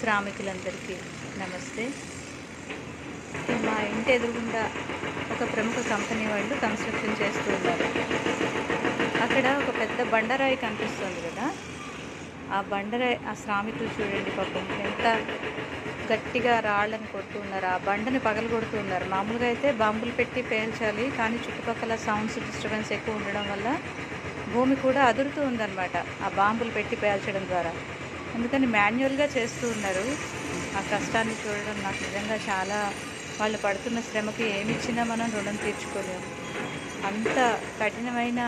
శ్రామికులందరికీ నమస్తే. మా ఇంటి ఎదురుగుండా ఒక ప్రముఖ కంపెనీ వాళ్ళు కన్స్ట్రక్షన్ చేస్తూ ఉన్నారు. అక్కడ ఒక పెద్ద బండరాయి కనిపిస్తుంది కదా. ఆ బండరాయి ఆ శ్రామికులు చూడండి పాపం ఎంత గట్టిగా రాళ్ళని కొడుతున్నారు ఆ బండని పగలగొడుతున్నారు మామూలుగా అయితే బాంబులు పెట్టి పేల్చాలి కానీ చుట్టుపక్కల సౌండ్స్ డిస్టర్బెన్స్ ఎక్కువ ఉండడం వల్ల భూమి కూడా అదురుతూ ఉందన్నమాట ఆ బాంబులు పెట్టి పేల్చడం ద్వారా. అందుకని మాన్యువల్గా చేస్తూ ఉన్నారు. ఆ కష్టాన్ని చూడడం నాకు నిజంగా చాలా వాళ్ళు పడుతున్న శ్రమకి ఏమి ఇచ్చినా మనం రుణం తీర్చుకోలేము. అంత కఠినమైన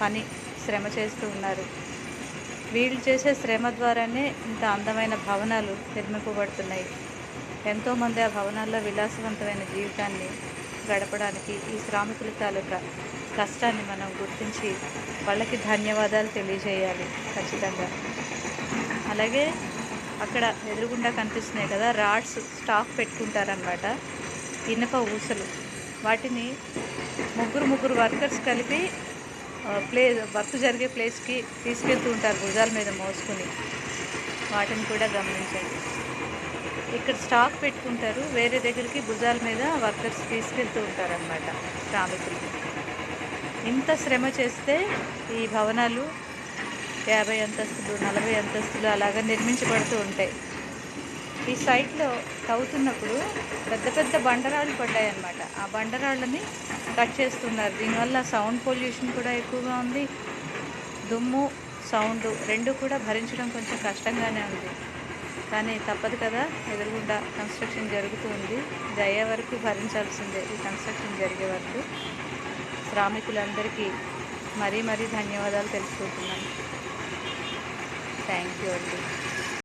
పని శ్రమ చేస్తూ ఉన్నారు. వీళ్ళు చేసే శ్రమ ద్వారానే ఇంత అందమైన భవనాలు నిర్మింపబడుతున్నాయి. ఎంతోమంది ఆ భవనాల్లో విలాసవంతమైన జీవితాన్ని గడపడానికి ఈ శ్రామికుల తాలూకా కష్టాన్ని మనం గుర్తించి వాళ్ళకి ధన్యవాదాలు తెలియజేయాలి. ఖచ్చితంగా. అలాగే అక్కడ ఎదురుగుండా కనిపిస్తున్నాయి కదా రాడ్స్ స్టాక్ పెట్టుకుంటారనమాట ఇనుప ఊసలు. వాటిని ముగ్గురు ముగ్గురు వర్కర్స్ కలిపి ప్లే వర్క్ జరిగే ప్లేస్కి తీసుకెళ్తూ ఉంటారు భుజాల మీద మోసుకుని. వాటిని కూడా గమనించండి. ఇక్కడ స్టాక్ పెట్టుకుంటారు వేరే దగ్గరికి భుజాల మీద వర్కర్స్ తీసుకెళ్తూ ఉంటారనమాట శ్రామికులు ఇంత శ్రమ చేస్తే ఈ భవనాలు యాభై అంతస్తులు నలభై అంతస్తులు అలాగా నిర్మించబడుతూ ఉంటాయి. ఈ సైట్లో తవ్వుతున్నప్పుడు పెద్ద పెద్ద బండరాళ్ళు పడ్డాయన్నమాట. ఆ బండరాళ్ళని కట్ చేస్తున్నారు. దీనివల్ల సౌండ్ పొల్యూషన్ కూడా ఎక్కువగా ఉంది. దుమ్ము సౌండ్ రెండు కూడా భరించడం కొంచెం కష్టంగానే ఉంది. కానీ తప్పదు కదా ఎదురుగుండా కన్స్ట్రక్షన్ జరుగుతూ ఉంది. ఇది అయ్యే వరకు భరించాల్సిందే ఈ కన్స్ట్రక్షన్ జరిగే వరకు. శ్రామికులందరికీ మరీ మరీ ధన్యవాదాలు తెలుసుకుంటున్నాను థ్యాంక్ యూ అండి